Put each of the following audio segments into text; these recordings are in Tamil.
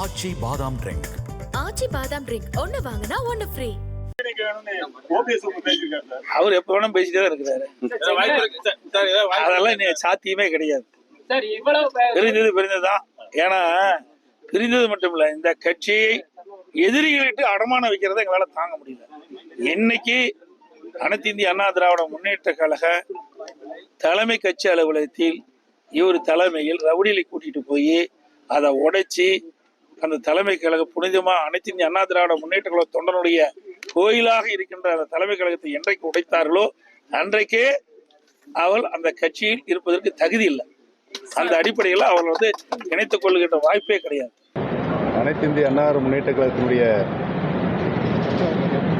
ஆச்சி பாதாம் ட்ரிங்க் ஆச்சி பாதாம் ட்ரிங்க் ஒன்னு வாங்கினா ஒன்னு ஃப்ரீ அவர் எப்ப வேணும் பேசிட்டே இருக்கிறாரு. அதெல்லாம் நீ சாத்தியமே கிடையாது. பிரிந்தது பிரிந்ததுதான். ஏன்னா பிரிந்தது மட்டும் இல்ல இந்த கட்சியை எதிரிகளிட்டு அடமானம் வைக்கிறத எங்களால தாங்க முடியல. இன்னைக்கு அனைத்து இந்திய அண்ணா திராவிட முன்னேற்ற கழக தலைமை கட்சி அலுவலகத்தில் இவர் தலைமையில் ரவுடிகளை கூட்டிட்டு போய் அதை உடைச்சி அந்த தலைமை கழக புனிதமா அனைத்து அண்ணா திராவிட முன்னேற்ற கழக தொண்டனுடைய கோயிலாக இருக்கின்ற அந்த தலைமை கழகத்தை என்றைக்கு உடைத்தார்களோ அன்றைக்கே அவள் அந்த கட்சியில் இருப்பதற்கு தகுதி இல்லை. அந்த அடிப்படையில் அவள் வந்து இணைத்துக் கொள்கின்ற வாய்ப்பே கிடையாது. அனைத்து இந்திய அன்னார முன்னேற்ற கழகத்தினுடைய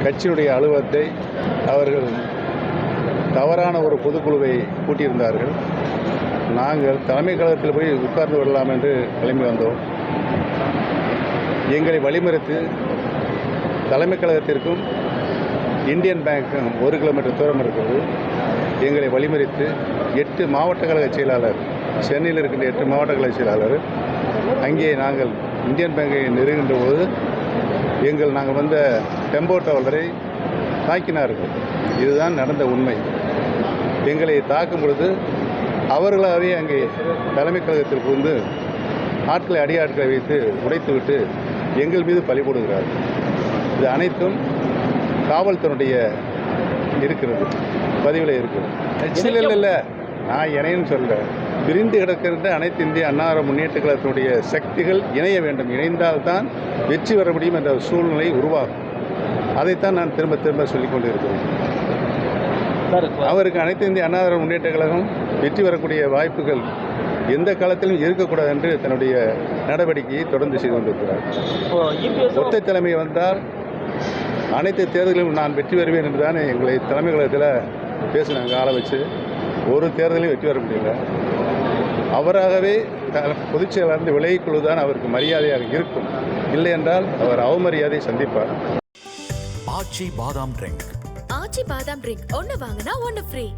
கட்சியுடைய அலுவலத்தை அவர்கள் தவறான ஒரு பொதுக்குழுவை கூட்டியிருந்தார்கள். நாங்கள் தலைமை கழகத்தில் போய் உட்கார்ந்து விடலாம் என்று கிளம்பி வந்தோம். எங்களை வழிமறித்து தலைமை கழகத்திற்கும் இந்தியன் பேங்க்கும் ஒரு கிலோமீட்டர் தூரம் இருக்கிறது. எங்களை வழிமறித்து எட்டு மாவட்ட கழக செயலாளர் சென்னையில் இருக்கின்ற எட்டு மாவட்ட கழக செயலாளர் அங்கே நாங்கள் இந்தியன் பேங்கை நெருங்கின்ற போது எங்கள் நாங்கள் வந்த டெம்போ டவலரை தாக்கினார்கள். இதுதான் நடந்த உண்மை. எங்களை தாக்கும் பொழுது அவர்களாகவே அங்கே தலைமை கழகத்திற்கு வந்து ஆட்களை அடியாட்களை வைத்து உடைத்துவிட்டு எங்கள் மீது பழி போடுகிறார்கள் இது அனைத்தும் காவல்துறையுடைய இருக்கிறது. பதிவில் இருக்குது. இல்லை இல்லை இல்லை. நான் இணையன்னு சொல்ல பிரிந்து கிடக்கின்ற அனைத்து இந்திய அன்னார முன்னேற்ற கழகத்தினுடைய சக்திகள் இணைய வேண்டும். இணைந்தால்தான் வெற்றி பெற முடியும் என்ற சூழ்நிலை உருவாகும். அதைத்தான் நான் திரும்ப திரும்ப சொல்லிக் கொண்டிருக்கிறேன். அவருக்கு அனைத்து இந்திய அண்ணா முன்னேற்ற கழகம் வெற்றி பெறக்கூடிய வாய்ப்புகள் எந்த காலத்திலும் இருக்கக்கூடாது என்று தன்னுடைய நடவடிக்கையை தொடர்ந்து செய்து கொண்டிருக்கிறார். -உம் ஒற்றை தலைமை வந்தால் அனைத்து தேர்தலிலும் நான் வெற்றி பெறுவேன் என்று தானே எங்களை தலைமை கழகத்தில் பேசினாங்க ஆளை வச்சு. ஒரு தேர்தலையும் வெற்றி பெற முடியல. அவராகவே த- பொதுச் செயலாளர் விலகிக் கொள்வதுதான் அவருக்கு மரியாதையாக இருக்கும். இல்லை என்றால் அவர் அவமரியாதை சந்திப்பார். ஆச்சி பாதாம் ட்ரிங்க். ஆச்சி பாதாம் ட்ரிங்க் ஒன்னு வாங்கினா ஒன்னு ஃப்ரீ.